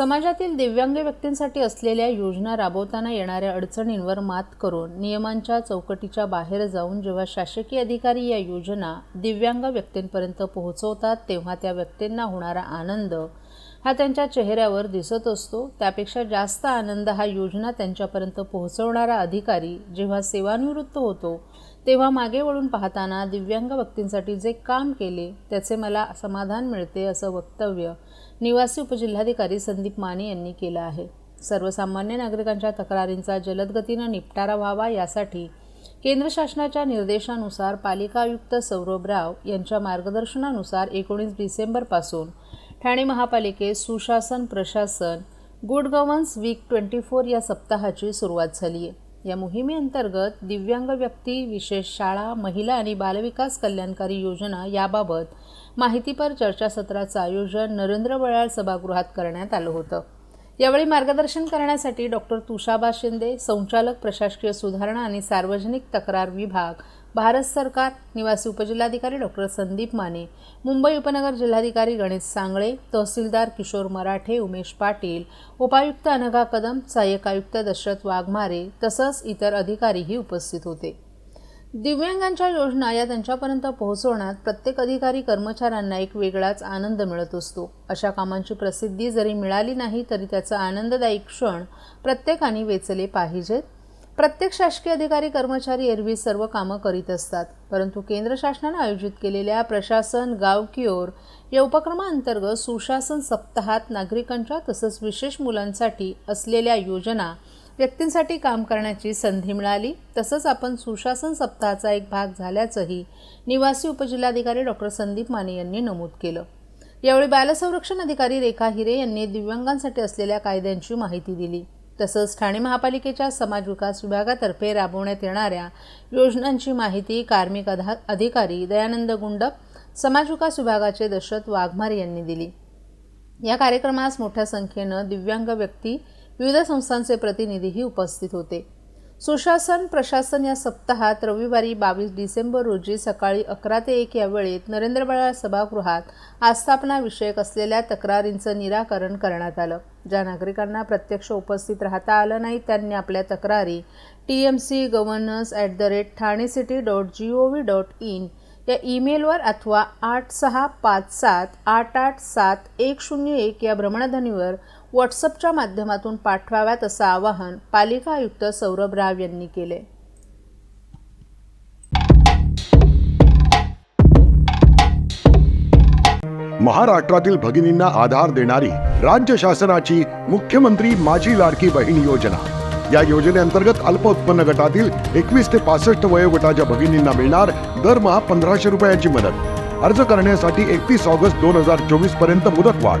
समाजातील दिव्यांग व्यक्तींसाठी असलेल्या योजना राबवताना येणाऱ्या अडचणींवर मात करून नियमांच्या चौकटीच्या बाहेर जाऊन जेव्हा शासकीय अधिकारी या योजना दिव्यांग व्यक्तींपर्यंत पोहोचवतात तेव्हा त्या व्यक्तींना होणारा आनंद हा त्यांच्या चेहऱ्यावर दिसत असतो. त्यापेक्षा जास्त आनंद हा योजना त्यांच्यापर्यंत पोहोचवणारा अधिकारी जेव्हा सेवानिवृत्त होतो तेव्हा मागे वळून पाहताना दिव्यांग व्यक्तींसाठी जे काम केले त्याचे मला समाधान मिळते असं वक्तव्य निवासी उपजिल्हाधिकारी संदीप माने यांनी केलं आहे. सर्वसामान्य नागरिकांच्या तक्रारींचा जलदगतीनं निपटारा व्हावा यासाठी केंद्र शासनाच्या निर्देशानुसार पालिका आयुक्त सौरभ राव यांच्या मार्गदर्शनानुसार एकोणीस डिसेंबरपासून ठाणे महापालिकेत सुशासन प्रशासन good governance week twenty four या सप्ताहाची सुरुवात झाली आहे या मोहिमेअंतर्गत दिव्यांग व्यक्ती विशेष शाळा महिला आणि बालविकास कल्याणकारी योजना याबाबत माहितीपर चर्चासत्राचं आयोजन नरेंद्र बळाळ सभागृहात करण्यात आलं होतं. यावेळी मार्गदर्शन करण्यासाठी डॉक्टर तुषाबा शिंदे संचालक प्रशासकीय सुधारणा आणि सार्वजनिक तक्रार विभाग भारत सरकार निवासी उपजिल्हाधिकारी डॉक्टर संदीप माने मुंबई उपनगर जिल्हाधिकारी गणेश सांगळे तहसीलदार किशोर मराठे उमेश पाटील उपायुक्त अनघा कदम सहाय्यक आयुक्त दशरथ वाघमारे तसंच इतर अधिकारीही उपस्थित होते. दिव्यांगांच्या योजना या त्यांच्यापर्यंत पोहोचवण्यात प्रत्येक अधिकारी कर्मचाऱ्यांना एक वेगळाच आनंद मिळत असतो. अशा कामांची प्रसिद्धी जरी मिळाली नाही तरी त्याचा आनंददायी क्षण प्रत्येकाने वेचले पाहिजेत. प्रत्येक शासकीय अधिकारी कर्मचारी एरवी सर्व कामं करीत असतात. परंतु केंद्र शासनानं आयोजित केलेल्या प्रशासन गाव की ओर या उपक्रमाअंतर्गत सुशासन सप्ताहात नागरिकांच्या तसंच विशेष मुलांसाठी असलेल्या योजना व्यक्तींसाठी काम करण्याची संधी मिळाली. तसंच आपण सुशासन सप्ताहाचा एक भाग झाल्याचंही निवासी उपजिल्हाधिकारी डॉक्टर संदीप माने यांनी नमूद केलं. यावेळी बालसंरक्षण अधिकारी रेखा हिरे यांनी दिव्यांगांसाठी असलेल्या कायद्यांची माहिती दिली. तसंच ठाणे महापालिकेच्या समाज विकास विभागातर्फे राबवण्यात येणाऱ्या योजनांची माहिती कार्मिक अधा अधिकारी दयानंद गुंडप समाज विकास विभागाचे दशरथ वाघमारे यांनी दिली. या कार्यक्रमास मोठ्या संख्येनं दिव्यांग व्यक्ती विविध संस्थांचे प्रतिनिधीही उपस्थित होते. सुशासन प्रशासन या सप्ताहात रविवारी बावीस डिसेंबर रोजी सकाळी अकरा ते एक या वेळेत नरेंद्र बाळा सभागृहात आस्थापनाविषयक असलेल्या तक्रारींचं निराकरण करण्यात आलं. ज्या नागरिकांना प्रत्यक्ष उपस्थित राहता आलं नाही त्यांनी आपल्या तक्रारी T M C governance at the rate Thane city dot G O V dot in या ईमेलवर अथवा आठ सहा पाच सात आठ आठ सात एक शून्य एक या भ्रमणध्वनीवर व्हॉट्सअपच्या माध्यमातून पाठवाव्यात असं आवाहन पालिका आयुक्त सौरभ राव यांनी केले. महाराष्ट्रातील भगिनींना आधार देणारी राज्य शासनाची मुख्यमंत्री माझी लाडकी बहीण योजना. या योजनेअंतर्गत अल्प उत्पन्न गटातील एकवीस ते पासष्ट वयोगटाच्या भगिनींना मिळणार दरमहा पंधराशे रुपयांची मदत. अर्ज करण्यासाठी एकतीस ऑगस्ट दोन हजार चोवीसपर्यंत मुदतवाढ.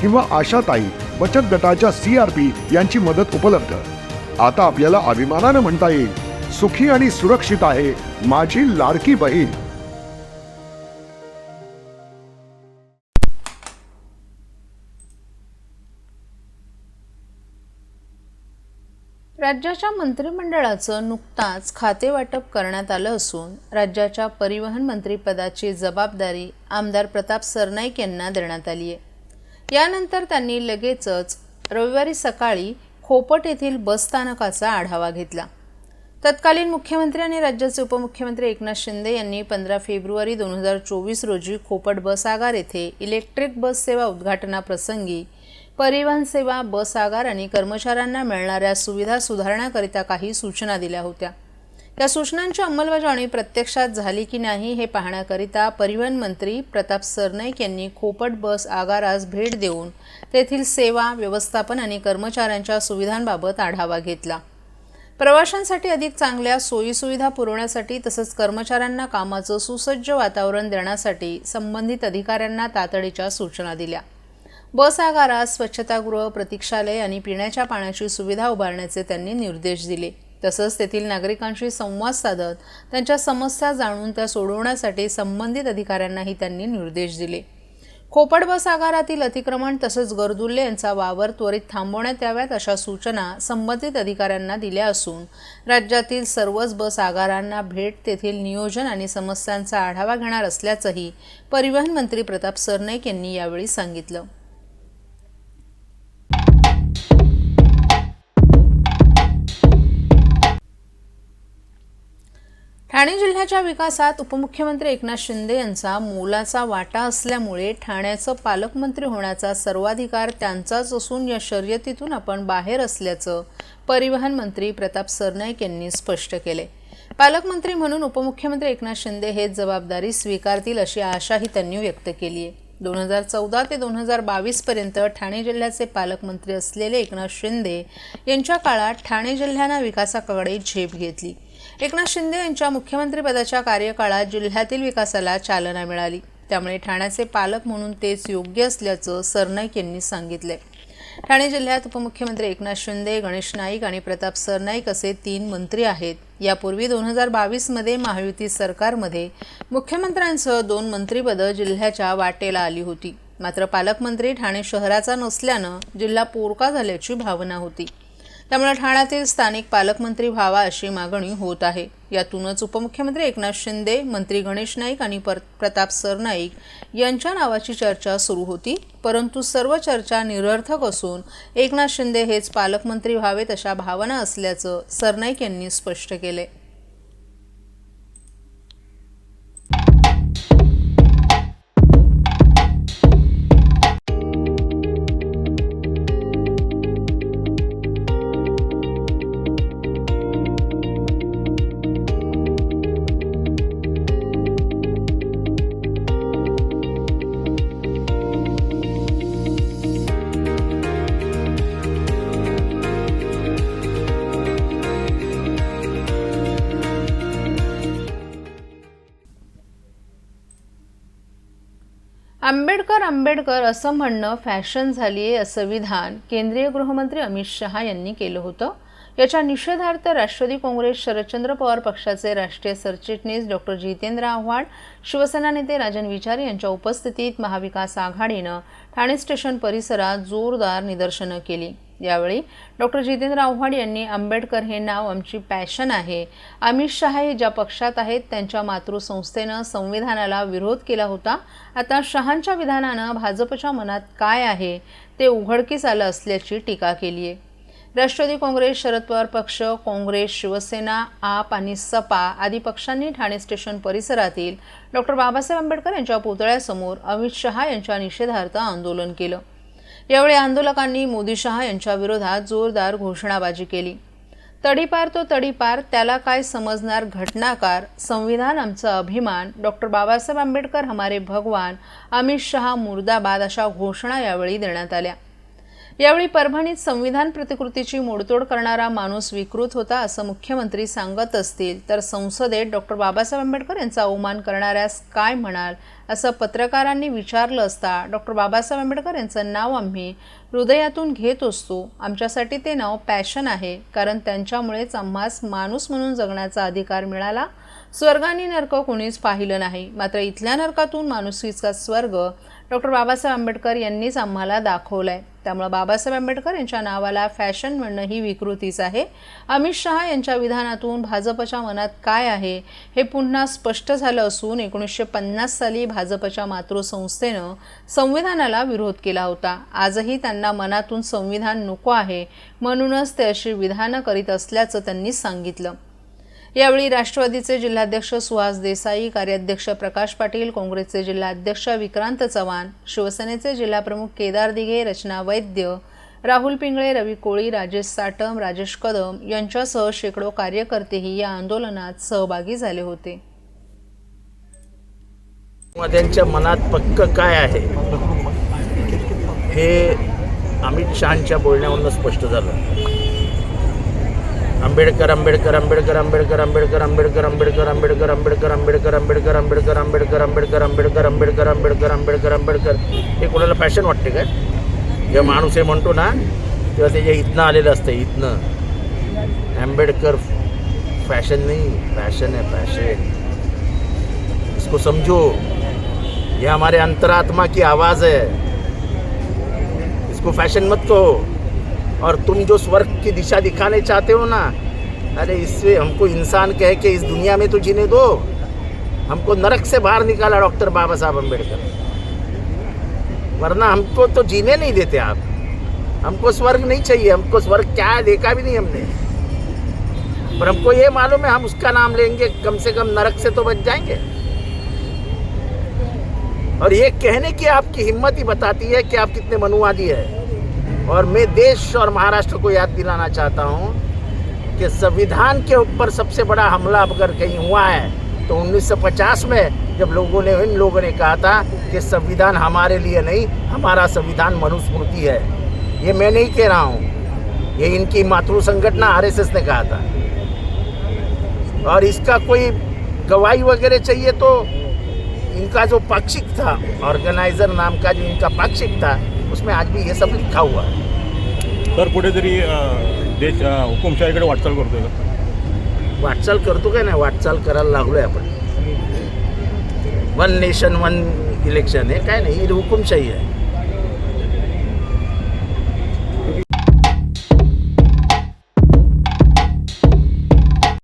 किंवा आशाताई बचत गटाच्या सी आर पी यांची मदत उपलब्ध. आता आपल्याला अभिमानानं म्हणता येईल सुखी आणि सुरक्षित आहे माझी लाडकी बहीण. राज्याच्या मंत्रिमंडळाचं नुकताच खातेवाटप करण्यात आलं असून राज्याच्या परिवहन मंत्रिपदाची जबाबदारी आमदार प्रताप सरनाईक यांना देण्यात आली आहे यानंतर त्यांनी लगेचच रविवारी सकाळी खोपट येथील बसस्थानकाचा आढावा घेतला. तत्कालीन मुख्यमंत्री आणि राज्याचे उपमुख्यमंत्री एकनाथ शिंदे यांनी पंधरा फेब्रुवारी दोन हजार चोवीस रोजी खोपट बस आगार येथे इलेक्ट्रिक बस सेवा उद्घाटनाप्रसंगी परिवहन सेवा बस आगार आणि कर्मचाऱ्यांना मिळणाऱ्या सुविधा सुधारण्याकरिता काही सूचना दिल्या होत्या. या सूचनांची अंमलबजावणी प्रत्यक्षात झाली की नाही हे पाहण्याकरिता परिवहन मंत्री प्रताप सरनाईक यांनी खोपट बस आगारास भेट देऊन तेथील सेवा व्यवस्थापन आणि कर्मचाऱ्यांच्या सुविधांबाबत आढावा घेतला. प्रवाशांसाठी अधिक चांगल्या सोयीसुविधा पुरवण्यासाठी तसंच कर्मचाऱ्यांना कामाचं सुसज्ज वातावरण देण्यासाठी संबंधित अधिकाऱ्यांना तातडीच्या सूचना दिल्या. बस आगारात स्वच्छतागृह प्रतीक्षालय आणि पिण्याच्या पाण्याची सुविधा उभारण्याचे त्यांनी निर्देश दिले. तसंच तेथील नागरिकांशी संवाद साधत त्यांच्या समस्या जाणून त्या सोडवण्यासाठी संबंधित अधिकाऱ्यांनाही त्यांनी निर्देश दिले. खोपड बस आगारातील अतिक्रमण तसंच गरदुल्ले यांचा वावर त्वरित थांबवण्यात याव्यात अशा सूचना संबंधित अधिकाऱ्यांना दिल्या असून राज्यातील सर्वच बस आगारांना भेट तेथील नियोजन आणि समस्यांचा आढावा घेणार असल्याचंही परिवहन मंत्री प्रताप सरनाईक यांनी यावेळी सांगितलं. ठाणे जिल्ह्याच्या विकासात उपमुख्यमंत्री एकनाथ शिंदे यांचा मोलाचा वाटा असल्यामुळे ठाण्याचं पालकमंत्री होण्याचा सर्वाधिकार त्यांचाच असून या शर्यतीतून आपण बाहेर असल्याचं परिवहन मंत्री प्रताप सरनाईक यांनी स्पष्ट केले. पालकमंत्री म्हणून उपमुख्यमंत्री एकनाथ शिंदे हेच जबाबदारी स्वीकारतील अशी आशाही त्यांनी व्यक्त केली आहे. दोन हजार चौदा ते दोन हजार बावीसपर्यंत ठाणे जिल्ह्याचे पालकमंत्री असलेले एकनाथ शिंदे यांच्या काळात ठाणे जिल्ह्यानं विकासाकडे झेप घेतली. एकनाथ शिंदे यांच्या मुख्यमंत्रीपदाच्या कार्यकाळात जिल्ह्यातील विकासाला चालना मिळाली. त्यामुळे ठाण्याचे पालक म्हणून तेच योग्य असल्याचं सरनाईक यांनी सांगितले ठाणे जिल्ह्यात उपमुख्यमंत्री एकनाथ शिंदे गणेश नाईक आणि प्रताप सरनाईक असे तीन मंत्री आहेत. यापूर्वी दोन हजार बावीसमध्ये महायुती सरकारमध्ये मुख्यमंत्र्यांसह दोन मंत्रीपदं जिल्ह्याच्या वाटेला आली होती. मात्र पालकमंत्री ठाणे शहराचा नसल्यानं जिल्हा पोरका झाल्याची भावना होती. त्यामुळे ठाण्यातील स्थानिक पालकमंत्री व्हावा अशी मागणी होत आहे. यातूनच उपमुख्यमंत्री एकनाथ शिंदे मंत्री गणेश नाईक आणि प्रताप सरनाईक यांच्या नावाची चर्चा सुरू होती. परंतु सर्व चर्चा निरर्थक असून एकनाथ शिंदे हेच पालकमंत्री व्हावेत अशा भावना असल्याचं सरनाईक यांनी स्पष्ट केले. आंबेडकर असं म्हणणं फॅशन झाली आहे असं विधान केंद्रीय गृहमंत्री अमित शहा यांनी केलं होतं. याच्या निषेधार्थ राष्ट्रवादी काँग्रेस शरदचंद्र पवार पक्षाचे राष्ट्रीय सरचिटणीस डॉक्टर जितेंद्र आव्हाड शिवसेना नेते राजन विचारे यांच्या उपस्थितीत महाविकास आघाडीनं ठाणे स्टेशन परिसरात जोरदार निदर्शनं केली. यावेळी डॉक्टर जितेंद्र आव्हाड यांनी आंबेडकर हे नाव आमची पॅशन आहे. अमित शहा हे ज्या पक्षात आहेत त्यांच्या मातृसंस्थेनं संविधानाला विरोध केला होता. आता शहांच्या विधानानं भाजपच्या मनात काय आहे ते उघडकीस आलं असल्याची टीका केली आहे. राष्ट्रवादी काँग्रेस शरद पवार पक्ष काँग्रेस शिवसेना आप आणि सपा आदी पक्षांनी ठाणे स्टेशन परिसरातील डॉक्टर बाबासाहेब आंबेडकर यांच्या पुतळ्यासमोर अमित शहा यांच्या निषेधार्थ आंदोलन केलं. यावेळी आंदोलकांनी मोदी शहा यांच्या विरोधात जोरदार घोषणाबाजी केली. तडीपार तो तडीपार त्याला काय समजणार घटनाकार? संविधान आमचा अभिमान. डॉक्टर बाबासाहेब आंबेडकर हमारे भगवान अमित शहा मुर्दाबाद अशा घोषणा यावेळी देण्यात आल्या. यावेळी परभणीत संविधान प्रतिकृतीची मोडतोड करणारा माणूस विकृत होता असं मुख्यमंत्री सांगत असतील. तर संसदेत डॉक्टर बाबासाहेब आंबेडकर यांचा अवमान करणाऱ्यास काय म्हणाल असं पत्रकारांनी विचारलं असता डॉक्टर बाबासाहेब आंबेडकर यांचं नाव आम्ही हृदयातून घेत असतो. आमच्यासाठी ते नाव पॅशन आहे कारण त्यांच्यामुळेच आम्हास माणूस म्हणून जगण्याचा अधिकार मिळाला. स्वर्ग आणि नरक कोणीच पाहिलं नाही. मात्र इथल्या नरकातून माणुसकीचा स्वर्ग डॉक्टर बाबासाहेब आंबेडकर यांनीच आम्हाला दाखवलाय. त्यामुळं बाबासाहेब आंबेडकर यांच्या नावाला फॅशन म्हणणं ही विकृतीच आहे. अमित शहा यांच्या विधानातून भाजपच्या मनात काय आहे हे पुन्हा स्पष्ट झालं असून एकोणीसशे पन्नास साली भाजपच्या मातृसंस्थेनं संविधानाला विरोध केला होता. आजही त्यांना मनातून संविधान नको आहे म्हणूनच ते अशी विधानं करीत असल्याचं त्यांनी सांगितलं. यावेळी राष्ट्रवादीचे जिल्हाध्यक्ष सुहास देसाई कार्याध्यक्ष प्रकाश पाटील काँग्रेसचे जिल्हाध्यक्ष विक्रांत चव्हाण शिवसेनेचे जिल्हाप्रमुख केदार दिघे रचना वैद्य राहुल पिंगळे रवी कोळी राजेश साटम राजेश कदम यांच्यासह शेकडो कार्यकर्तेही या आंदोलनात सहभागी झाले होते. त्यांच्या मनात पक्क काय आहे? हे अमित शहाच्या बोलण्यावरून स्पष्ट झालं. आंबेडकर आंबेडकर आंबेडकर आंबेडकर आंबेडकर आंबेडकर आंबेडकर आंबेडकर आंबेडकर आंबेडकर आंबेडकर आंबेडकर आंबेडकर आंबेडकर आंबेडकर आंबेडकर आंबेडकर आंबेडकर आंबेडकर हे कोणाला फॅशन वाटते काय जेव्हा माणूस हे म्हणतो ना तेव्हा त्याच्या इथनं आलेलं असतं इथनं आंबेडकर फॅशन नाही फॅशन आहे फॅशन इसको समझो ये हमारे अंतरात्मा की आवाज़ है इसको फैशन मत कहो और तुम जो स्वर्ग की दिशा दिखाने चाहते हो ना, अरे इससे हमको इंसान कह के इस दुनिया में तो जीने दो। हमको नरक से बाहर निकाला डॉक्टर बाबा साहब अंबेडकर वरना हमको तो जीने नहीं देते आप। हमको स्वर्ग नहीं चाहिए, हमको स्वर्ग क्या है देखा भी नहीं हमने। पर हमको ये मालूम है, हम उसका नाम लेंगे, कम से कम नरक से तो बच जाएँगे। और ये कहने की आपकी हिम्मत ही बताती है कि आप कितने मनुवादी है। और मैं देश और महाराष्ट्र को याद दिलाना चाहता हूँ कि संविधान के ऊपर सबसे बड़ा हमला अगर कहीं हुआ है तो 1950 में जब लोगों ने, इन लोगों ने कहा था कि संविधान हमारे लिए नहीं, हमारा संविधान मनुस्मृति है। ये मैं नहीं कह रहा हूँ। ये इनकी मातृ संगठन आरएसएस ने कहा था। और इसका कोई गवाही वगैरह चाहिए तो इनका जो पाक्षिक था, ऑर्गेनाइजर नाम का जो इनका पाक्षिक था उसमें आज भी ये सब लिखा हुआ है। तर कुठेतरी अ, देश अ, हुकुमशाहीकडे वाटचाल करतोय का? वाटचाल करतो काय नाही? वाटचाल करायला लागलोय आपण. वन नेशन वन इलेक्शन हे काय नाही ही हुकुमशाही आहे.